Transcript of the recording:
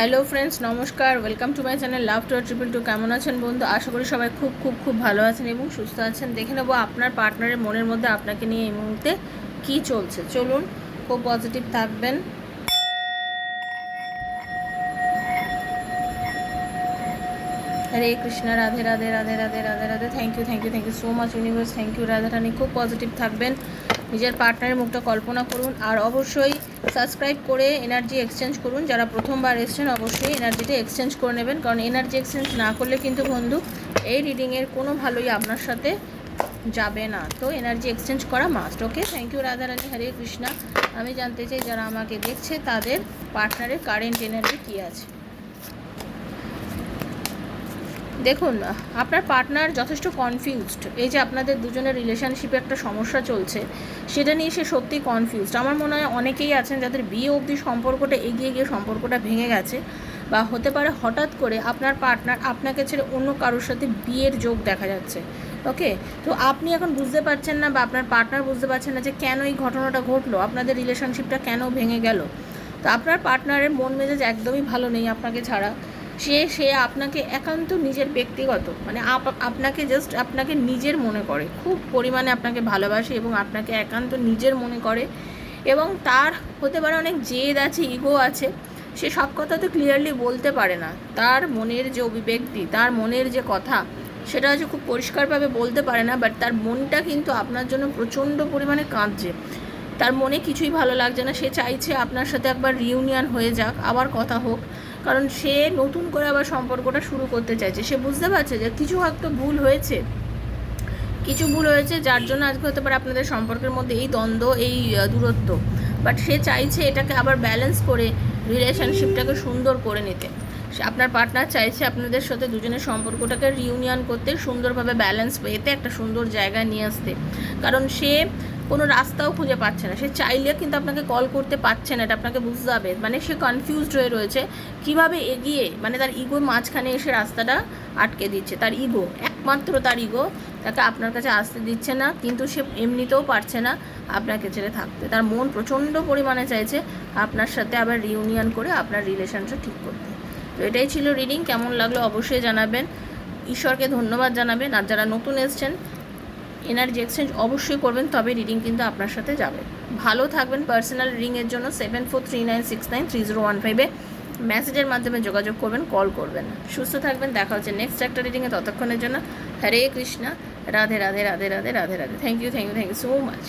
Hello friends, নমস্কার। Welcome to my channel love two triple two. কেমন আছেন বন্ধু? আশা করি সবাই খুব খুব খুব ভালো আছেন এবং সুস্থ আছেন। দেখে নেব আপনার পার্টনারের মনের মধ্যে আপনাকে নিয়ে এই মুহূর্তে কী চলছে। চলুন, খুব পজিটিভ থাকবেন। Hare Krishna, Radhe Radhe Radhe Radhe Radhe Radhe. Thank you thank you thank you so much universe thank you Radha Rani খুব পজিটিভ থাকবেন। নিজের পার্টনারের মুখটা কল্পনা করুন আর অবশ্যই সাবস্ক্রাইব করে এনার্জি এক্সচেঞ্জ করুন। যারা প্রথমবার এসছেন, অবশ্যই এনার্জিটা এক্সচেঞ্জ করে নেবেন। কারণ এনার্জি এক্সচেঞ্জ না করলে কিন্তু বন্ধু, এই রিডিংয়ের কোনো ভালোই আপনার সাথে যাবে না। তো এনার্জি এক্সচেঞ্জ করা must okay thank you Radha Rani Hare Krishna. আমি জানতে চাই, যারা আমাকে দেখছে, তাদের পার্টনারের কারেন্ট এনার্জি কী আছে? দেখুন, আপনার পার্টনার যথেষ্ট কনফিউজড এই যে আপনাদের দুজনের রিলেশনশিপে একটা সমস্যা চলছে, সেটা নিয়ে সে সত্যিই কনফিউজড আমার মনে হয় অনেকেই আছেন যাদের বিয়ে অবধি সম্পর্কটা এগিয়ে গিয়ে সম্পর্কটা ভেঙে গেছে বা হতে পারে হঠাৎ করে আপনার পার্টনার আপনাকে ছেড়ে অন্য কারোর সাথে বিয়ের যোগ দেখা যাচ্ছে। ওকে তো আপনি এখন বুঝতে পারছেন না বা আপনার পার্টনার বুঝতে পারছেন না যে কেন এই ঘটনাটা ঘটলো, আপনাদের রিলেশনশিপটা কেন ভেঙে গেল। তো আপনার পার্টনারের মন মেজাজ একদমই ভালো নেই আপনাকে ছাড়া। সে সে আপনাকে একান্ত নিজের ব্যক্তিগত মানে আপনাকে জাস্ট আপনাকে নিজের মনে করে, খুব পরিমাণে আপনাকে ভালোবাসে এবং আপনাকে একান্ত নিজের মনে করে এবং তার হতে পারে অনেক জেদ আছে ইগো আছে, সে সব কথা তো ক্লিয়ারলি বলতে পারে না। তার মনের যে অভিব্যক্তি, তার মনের যে কথা, সেটা হচ্ছে খুব পরিষ্কারভাবে বলতে পারে না বাট তার মনটা কিন্তু আপনার জন্য প্রচণ্ড পরিমাণে কাঁদছে। তার মনে কিছুই ভালো লাগছে না, সে চাইছে আপনার সাথে একবার রিউনিয়ন হয়ে যাক, আবার কথা হোক। কারণ সে নতুন করে আবার সম্পর্কটা শুরু করতে চাইছে। সে বুঝতে পারছে যে কিছু হয়তো ভুল হয়েছে। কিছু ভুল হয়েছে, যার জন্য আজকে হতে পারে আপনাদের সম্পর্কের মধ্যে এই দ্বন্দ্ব, এই দূরত্ব। বাট সে চাইছে এটাকে আবার ব্যালেন্স করে রিলেশনশিপটাকে সুন্দর করে নিতে। আপনার পার্টনার চাইছে আপনাদের সাথে দুজনের সম্পর্কটাকে রিউনিয়ন করতে, সুন্দরভাবে ব্যালেন্স পেতে, একটা সুন্দর জায়গায় নিয়ে আসতে। কারণ সে কোনো রাস্তাও খুঁজে পাচ্ছে না। সে চাইলে কিন্তু আপনাকে কল করতে পারছে না, এটা আপনাকে বুঝতে হবে। মানে সে কনফিউজড হয়ে রয়েছে। কীভাবে এগিয়ে মানে তার ইগোর মাঝখানে এসে রাস্তাটা আটকে দিচ্ছে, তার ইগো একমাত্র তার ইগো তাকে আপনার কাছে আসতে দিচ্ছে না, কিন্তু সে এমনিতেও পারছে না আপনাকে ছেড়ে থাকতে। তার মন প্রচণ্ড পরিমাণে চাইছে আপনার সাথে আবার রিউনিয়ন করে আপনার রিলেশনটা ঠিক করতে। তো এটাই ছিল রিডিং কেমন লাগল অবশ্যই জানাবেন। ঈশ্বরকে ধন্যবাদ জানাবেন। আর যারা নতুন এসছেন এনার্জি এক্সচেঞ্জ অবশ্যই করবেন, তবে রিডিং কিন্তু আপনার সাথে যাবে। ভালো থাকবেন পার্সোনাল রিডিংয়ের জন্য seven four three nine six nine three zero one ফাইভে মেসেজের মাধ্যমে যোগাযোগ করবেন কল করবেন। সুস্থ থাকবেন, দেখা হচ্ছে নেক্সট একটা রিডিংয়ে ততক্ষণের জন্য। Hare Krishna, Radhe Radhe Radhe Radhe Radhe Radhe. Thank you thank you thank you so much